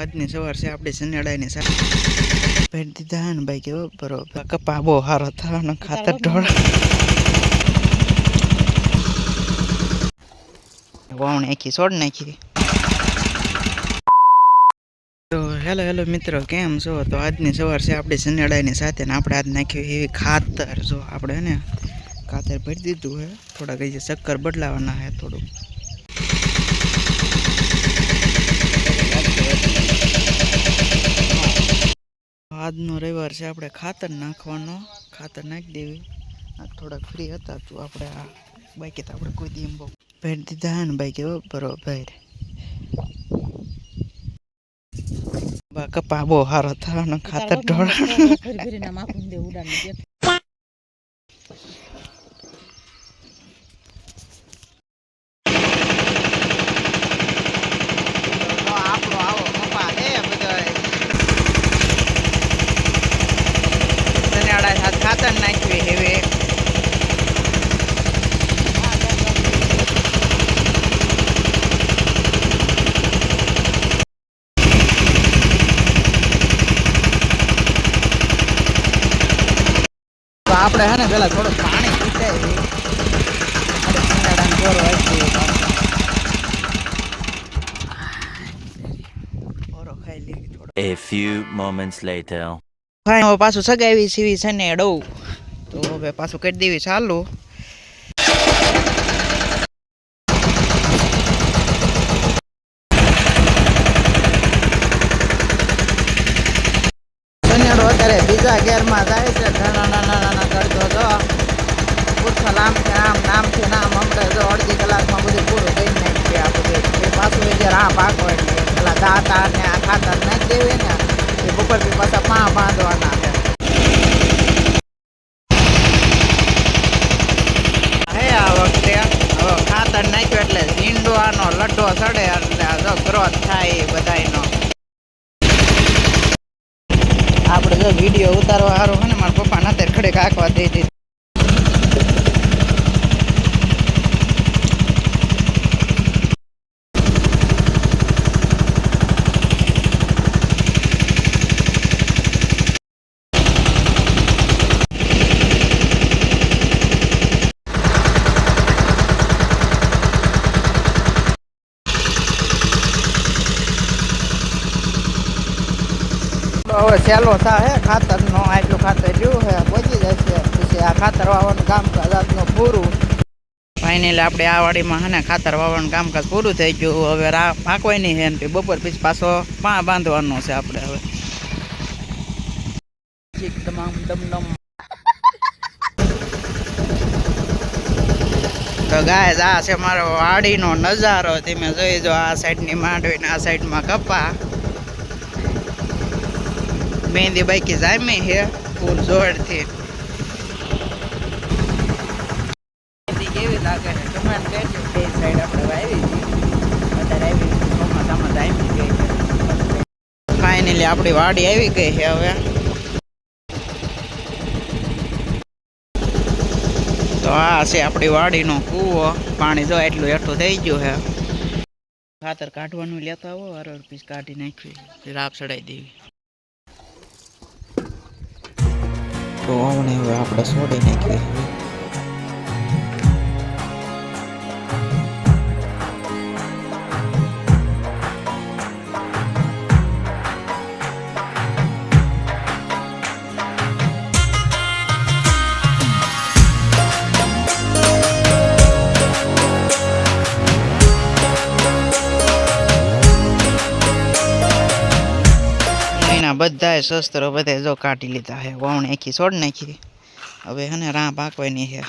આજની સવાર છે, આપણે શનિયાળાની સાથે ભેટ દીધા ને ભાઈ કેવો બરોબર. કપા બહુ સારો થવાનો ખાતર ઢોળ. વાવણ આખી છોડ નાખી. તો હેલો હેલો મિત્રો, કેમ છો? તો આજની સવાર છે, આપણે શનિયાળાની સાથે ને આપણે આજ નાખ્યું એવી ખાતર. જો આપણે ને ખાતર ભરી દીધું હે, થોડાક હજી ચક્કર બદલાવાના હે થોડુંક. આજનો રવિવાર છે આપણે ખાતર નાખવાનો. ખાતર નાખી દેવી. આ થોડાક ફ્રી હતા તો આપણે આ બાકી તો આપણે કોઈ દી એમ બહુ ભેટ દીધા ને બાઈક એવો બરોબર કપા બહુ સારો થવાનો ખાતર ઢોળ ફરી ફરીને આમ આખું દે ઉડાડી દે આપણો આવો કપા હે બધો શનિયાળા સાથે ખાતર નાખ્યું હવે તો આપણે હે ને પેલા થોડું પાણી પીતાય આપણે શિંગાડાને બોર વાંચી બોરો ખાઈ લેવી થોડો A few moments later. ભાઈ હવે પાછું સગાવી સીવી છે ને ડઉ. તો હવે પાછું કરી દેવી ચાલુ અત્યારે બીજા ગેરમાં જાય છે, નાના નાના નાના કરતો તો. પૂછો આમ છે, આમ નામ છે નામ હમણાં જો અડધી કલાકમાં બધું પૂરું થઈ નાખીએ આ બધું. પાછું જ્યારે આ પાકો એટલે પેલા દાતા ને આ ખાતર નાખી દેવી ને એ બપોરથી પાછા પા બાંધવાના છે હે આ વખતે હવે ખાતર નાખ્યું એટલે લડ્ડો સડે એટલે ગ્રોથ થાય બધાયનો. આપણે જો વીડિયો ઉતારવા સારું હોય ને, મારા પપ્પા અત્યારે ખડે કાંકવા દઈ દીધી. હવે સહેલો થાય ખાતરનો આટલું ખાતર રહ્યું છે પહોંચી જશે પછી આ ખાતર વાવવાનું કામકાજ આજનું પૂરું. ફાઇનલ આપણે આ વાડીમાં હે ખાતર વાવવાનું કામકાજ પૂરું થઈ ગયું. હવે રા પાકવાની છે ને, બપોર પછી પાછો પા બાંધવાનો છે આપણે હવે. તમામ દમ દમ તો ગાય આ છે મારો વાડીનો નજારો. તમે જોઈ જો આ સાઈડની માંડવી ને આ સાઈડમાં કપા. મહેંદી બાઈકી જામી હે ફૂલ જોરથી. કેવી લાગે છે? કમેન્ટ કરજો બે સાઈડ આપણે વાવી હતી અત્યારે આવી ચોમાસામાં જામી ગઈ છે. ફાઇનલી આપણી વાડી આવી ગઈ છે હવે. તો આ છે આપણી વાડીનો કૂવો. પાણી જો એટલું એઠું થઈ ગયું છે. ખાતર કાઢવાનું લેતા આવો અરડ પીસ કાઢી નાખ્યું રાપ ચડાવી દેવી. તો આવને હવે આપણે છોડી નાખીએ. એના બધાય શસ્ત્રો બધે જો કાઢી લીધા છે વાવણી આખી છોડ નાખી. હવે હે ને રાહ પાકવાની છે.